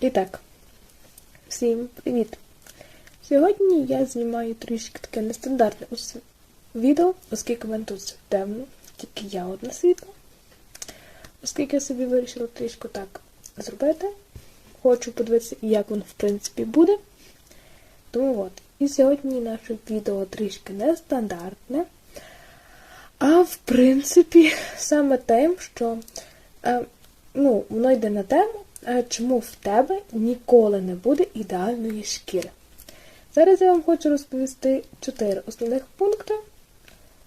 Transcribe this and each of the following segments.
І так, всім привіт! Сьогодні я знімаю трішки таке нестандартне відео, оскільки в мене тут темно, тільки я одна світла. Оскільки я собі вирішила трішки так зробити, хочу подивитися, як воно в принципі буде. Тому от. І сьогодні наше відео трішки нестандартне. А в принципі, саме тим, що е, ну, воно йде на тему, чому в тебе ніколи не буде ідеальної шкіри. Зараз я вам хочу розповісти чотири основних пункти,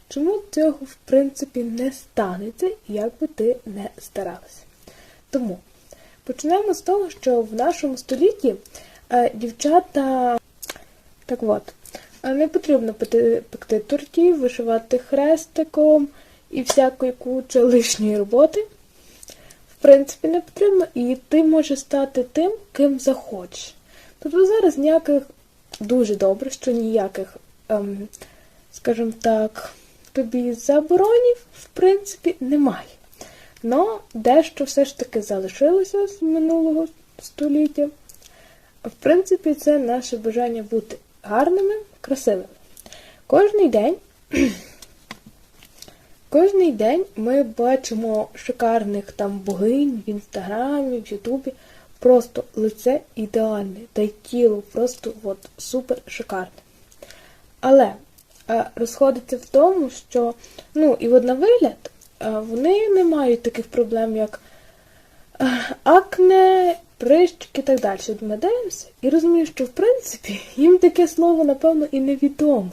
чому цього в принципі не станеться, як би ти не старалася. Тому почнемо з того, що в нашому столітті е, дівчата. Так от, е, не потрібно пекти, пекти тортів, вишивати хрестиком і всякої кучі лишньої роботи. В принципі, не потрібно, і ти можеш стати тим, ким захочеш. Тобто зараз ніяких дуже добре, що ніяких, ем, скажімо так, тобі заборонів, в принципі, немає. Но дещо все ж таки залишилося з минулого століття. В принципі, це наше бажання бути гарними, красивими. Кожний день, кожний день ми бачимо шикарних там богинь в інстаграмі, в Ютубі. Просто лице ідеальне, та й тіло просто от, супер шикарне. Але е, розходиться в тому, що ну, і от на вигляд е, вони не мають таких проблем, як е, акне, прищики і так далі. От ми дивимося і розуміємо, що в принципі їм таке слово, напевно, і невідоме.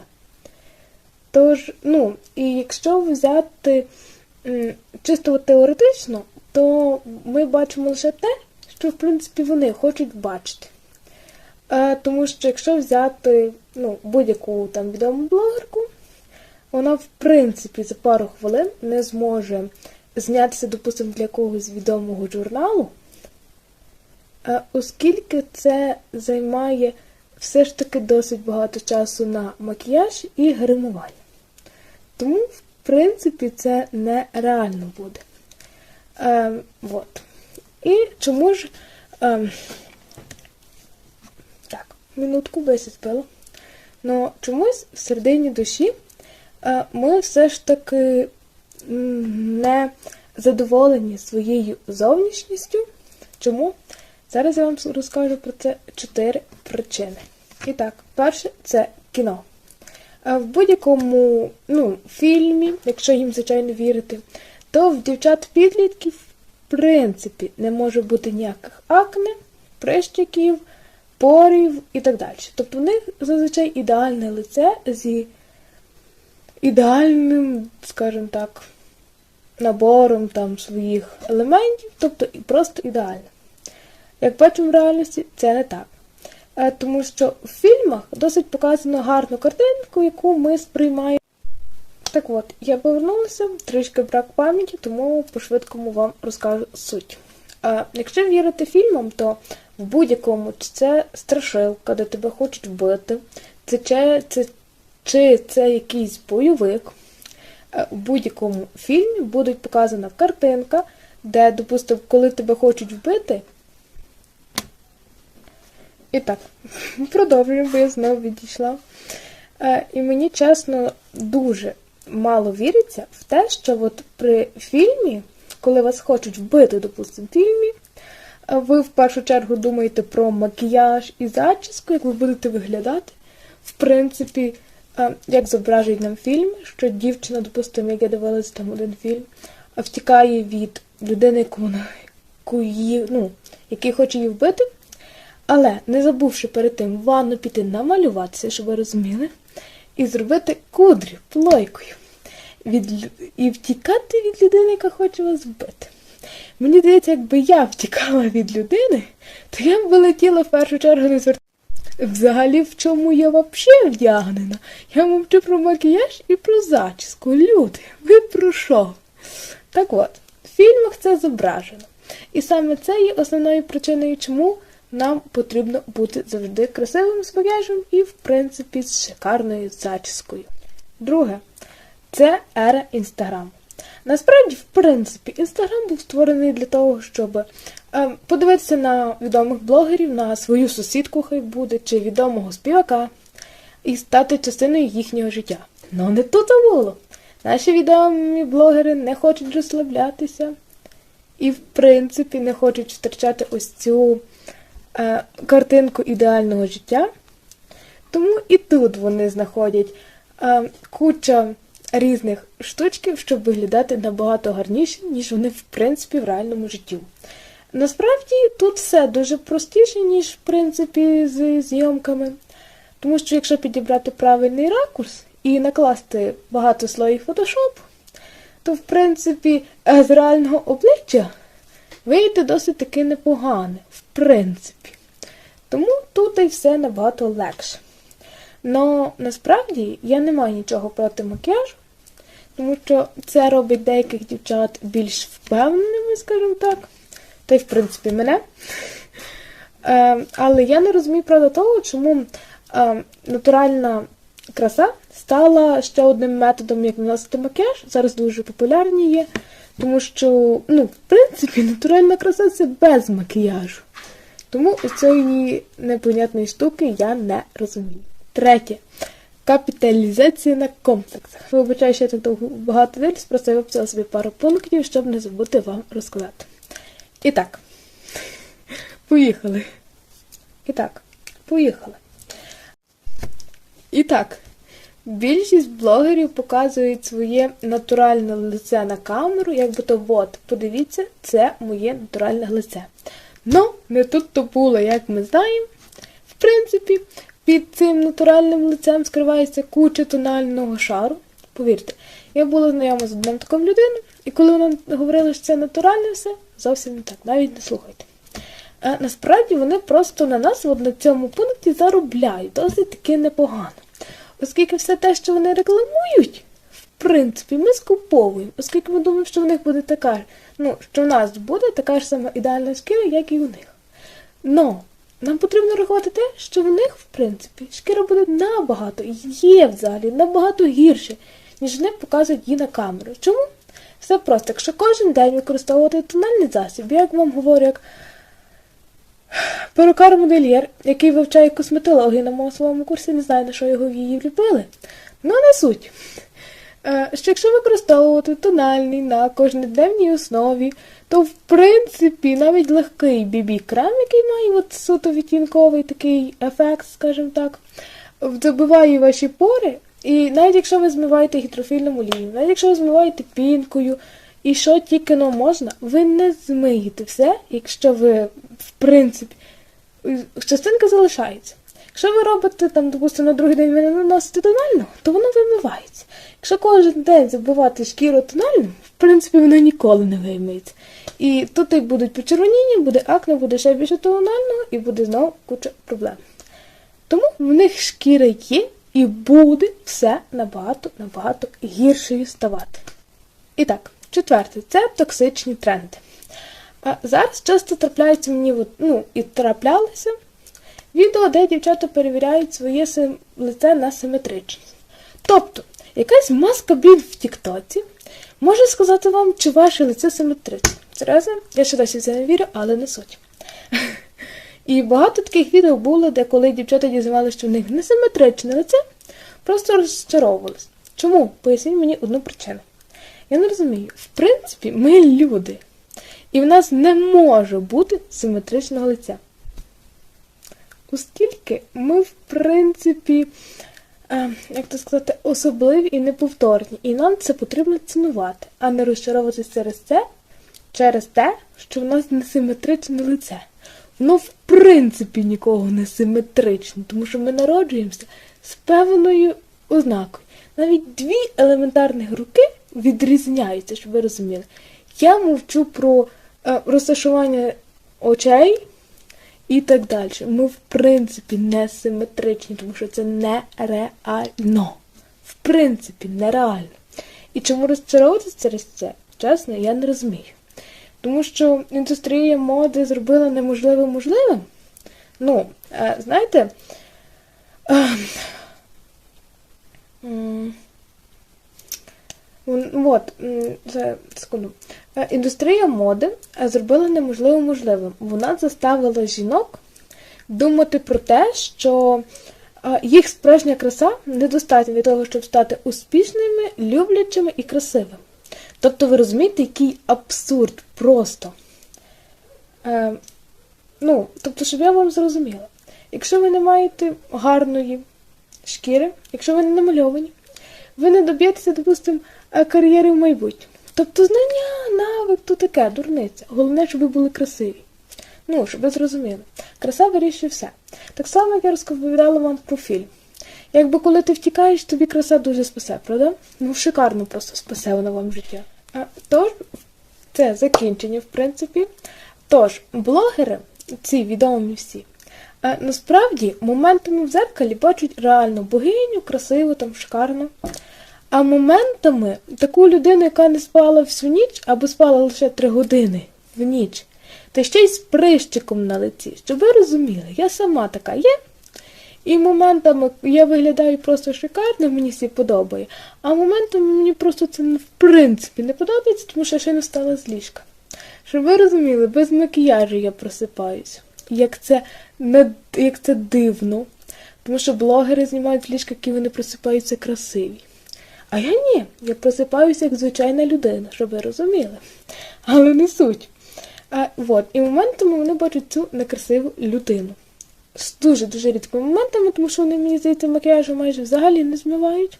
Тож, ну, і якщо взяти чисто теоретично, то ми бачимо лише те, що в принципі вони хочуть бачити. Е, тому що якщо взяти ну, будь-яку там відому блогерку, вона в принципі за пару хвилин не зможе знятися, допустимо, для якогось відомого журналу, е, оскільки це займає все ж таки досить багато часу на макіяж і гримування. Тому, в принципі, це нереально буде. Е, вот. І чому ж. Е, так, минутку би я спила. Ну, чомусь в середині душі е, ми все ж таки не задоволені своєю зовнішністю. Чому? Зараз я вам розкажу про це чотири причини. І так, перше це кіно. В будь-якому ну, фільмі, якщо їм, звичайно, вірити, то в дівчат-підлітків, в принципі, не може бути ніяких акне, прищиків, порів і так далі. Тобто в них зазвичай ідеальне лице зі ідеальним, скажімо так, набором там своїх елементів, тобто просто ідеальне. Як бачимо в реальності, це не так. Е, Тому що в фільмах досить показано гарну картинку, яку ми сприймаємо. Так от, я повернулася, трішки брак пам'яті, тому по-швидкому вам розкажу суть. А, якщо вірити фільмам, то в будь-якому чи це страшилка, де тебе хочуть вбити, це, чи, це, чи це якийсь бойовик, е, в будь-якому фільмі буде показана картинка, де, допустимо, коли тебе хочуть вбити. І так, продовжуємо, бо я знову відійшла. Е, і мені чесно дуже мало віриться в те, що от при фільмі, коли вас хочуть вбити, допустимо, в фільмі, е, ви в першу чергу думаєте про макіяж і зачіску, як ви будете виглядати. В принципі, е, як зображують нам фільм, що дівчина, допустимо, як я дивилася там один фільм, втікає від людини, яку яку її, ну, який хоче її вбити. Але не забувши перед тим ванну піти намалюватися, щоб ви розуміли, і зробити кудрі плойкою. Від, і втікати від людини, яка хоче вас вбити. Мені здається, якби я втікала від людини, то я б вилетіла в першу чергу не звертати. Взагалі, в чому я взагалі вдягнена? Я мовчу про макіяж і про зачіску. Люди, ви про що? Так от, в фільмах це зображено. І саме це є основною причиною, чому нам потрібно бути завжди красивим з макіяжем і, в принципі, з шикарною зачіскою. Друге, це ера інстаграму. Насправді, в принципі, інстаграм був створений для того, щоб е, подивитися на відомих блогерів, на свою сусідку, хай буде, чи відомого співака, і стати частиною їхнього життя. Ну не тут було. Наші відомі блогери не хочуть розслаблятися і, в принципі, не хочуть втрачати ось цю картинку ідеального життя. Тому і тут вони знаходять е, куча різних штучків, щоб виглядати набагато гарніше, ніж вони, в принципі, в реальному житті. Насправді тут все дуже простіше, ніж, в принципі, з зйомками. Тому що якщо підібрати правильний ракурс і накласти багато слоїв фотошопу, то, в принципі, е, з реального обличчя вийде досить таки непогане, в принципі. Тому тут і все набагато легше. Но насправді я не маю нічого проти макіяжу, тому що це робить деяких дівчат більш впевненими, скажімо так. Та й, в принципі, мене. Е, але я не розумію, правда, того, чому е, натуральна краса стала ще одним методом, як наносити макіяж. Зараз дуже популярні є. Тому що, ну, в принципі, натуральна краса це без макіяжу. Тому у цієї непонятної штуки я не розумію. Третє. Капіталізація на комплексах. Вибачаю, що я так довго багато дивлюсь, просто я виписала собі пару пунктів, щоб не забути вам розказати. І так, поїхали. І так, поїхали. І так, більшість блогерів показують своє натуральне лице на камеру, якби то от, подивіться, це моє натуральне лице. Ну, не тут то було, як ми знаємо. В принципі, під цим натуральним лицем скривається куча тонального шару. Повірте, я була знайома з одним таким людиною, і коли вона говорила, що це натуральне все, зовсім не так, навіть не слухайте. А, насправді вони просто на нас от на цьому пункті заробляють досить таки непогано. Оскільки все те, що вони рекламують, в принципі, ми скуповуємо, оскільки ми думаємо, що в них буде така, ну, що в нас буде така ж сама ідеальна шкіра, як і у них. Но нам потрібно рахувати те, що в них, в принципі, шкіра буде набагато, є взагалі, набагато гірше, ніж вони показують її на камеру. Чому? Все просто, якщо кожен день використовувати тональний засіб, як вам говорю, як перукар-модельєр, який вивчає косметологію на моєму своєму курсі, не знаю, на що його її вліпили. Ну, не суть. Е, Що якщо використовувати тональний на кожноденній основі, то в принципі навіть легкий бібі-крем, який має от суто відтінковий такий ефект, скажімо так, забиває ваші пори. І навіть якщо ви змиваєте гідрофільним олієм, навіть якщо ви змиваєте пінкою, і що тільки но можна, ви не змиєте все, якщо ви, в принципі, частинка залишається. Якщо ви робите там, допустимо, на другий день ви не наносите тонально, то воно вимивається. Якщо кожен день забивати шкіру тональним, в принципі, воно ніколи не вийметься. І тут і будуть почервоніння, буде акне, буде ще більше тонального і буде знову куча проблем. Тому в них шкіра є і буде все набагато-набагато гіршою ставати. І так, четверте, це токсичні тренди. А зараз часто трапляються мені, ну, і траплялися відео, де дівчата перевіряють своє лице на симетричність. Тобто, якась маска блін в Тіктоці може сказати вам, чи ваше лице симетричне. Серйозно, я ще досі в це не вірю, але не суть. І багато таких відео було, де коли дівчата дізнавалися, що в них несиметричне лице, просто розчаровувалися. Чому? Поясніть мені одну причину. Я не розумію. В принципі, ми люди. І в нас не може бути симетричного лиця. Оскільки ми, в принципі, е, як то сказати, особливі і неповторні. І нам це потрібно цінувати, а не розчаровуватися через це, через те, що в нас несиметричне лице. Воно, в принципі, нікого не симетричне, тому що ми народжуємося з певною ознакою. Навіть дві елементарних руки відрізняються, щоб ви розуміли. Я мовчу про е, розташування очей і так далі. Ми, в принципі, не симетричні, тому що це нереально. В принципі, нереально. І чому розчаровуватися через це? Чесно, я не розумію. Тому що індустрія моди зробила неможливе можливим. Ну, е, знаєте, е, От, це, секунду. Е, Індустрія моди е, зробила неможливо можливим. Вона заставила жінок думати про те, що е, їх справжня краса недостатня для того, щоб стати успішними, люблячими і красивими. Тобто, ви розумієте, який абсурд просто. Е, ну, тобто, щоб я вам зрозуміла, якщо ви не маєте гарної шкіри, якщо ви не намальовані, ви не доб'єтеся, допустимо, кар'єри в майбутньому. Тобто знання, навик, то таке, дурниця. Головне, щоб ви були красиві. Ну, щоб ви зрозуміли. Краса вирішує все. Так само, як я розповідала вам про фільм. Якби коли ти втікаєш, тобі краса дуже спасе, правда? Ну, шикарно просто спасе вона вам життя. А, тож, це закінчення, в принципі. Тож, блогери, ці відомі всі, а, насправді моментами в зеркалі бачать реально богиню, красиву, там, шикарну. А моментами таку людину, яка не спала всю ніч або спала лише три години в ніч, та ще й з прищиком на лиці, щоб ви розуміли, я сама така є. І моментами я виглядаю просто шикарно, мені всі подобає. А моментами мені просто це в принципі не подобається, тому що я ще не встала з ліжка. Щоб ви розуміли, без макіяжу я просипаюсь. Як це, не, як це дивно. Тому що блогери знімають ліжка, які вони просипаються красиві. А я ні, я просипаюся як звичайна людина, щоб ви розуміли. Але не суть. А, от, і моментами вони бачать цю некрасиву людину. З дуже-дуже рідкими моментами, тому що вони, мені здається, макіяжу майже взагалі не змивають,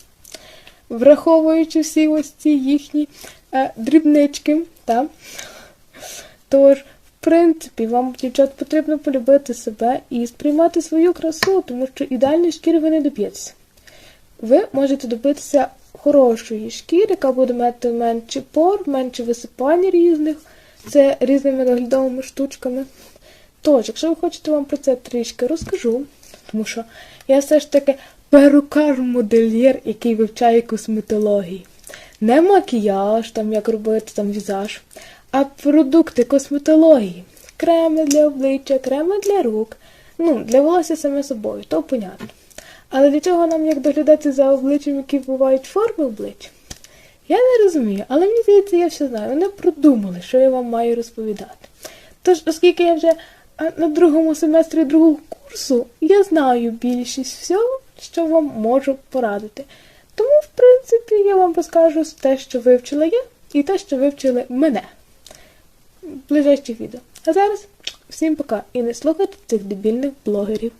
враховуючи всі ось ці їхні е, дрібнички. Та? Тож, в принципі, вам, дівчат, потрібно полюбити себе і сприймати свою красу, тому що ідеальної шкіри ви не доб'єтеся. Ви можете добитися хорошої шкіри, яка буде мати менше пор, менше висипань різних, це різними наглядовими штучками. Тож, якщо ви хочете вам про це трішки розкажу, тому що я все ж таки перукар-модельєр, який вивчає косметологію. Не макіяж, там як робити там візаж, а продукти косметології. Креми для обличчя, креми для рук. Ну, для волосся саме собою, то понятно. Але для чого нам як доглядати за обличчям, які бувають форми обличчя? Я не розумію, але мені здається, я все знаю. Вони продумали, що я вам маю розповідати. Тож, оскільки я вже на другому семестрі другого курсу, я знаю більшість всього, що вам можу порадити. Тому, в принципі, я вам розкажу те, що вивчила я, і те, що вивчили мене в ближайших відео. А зараз всім пока і не слухайте цих дебільних блогерів.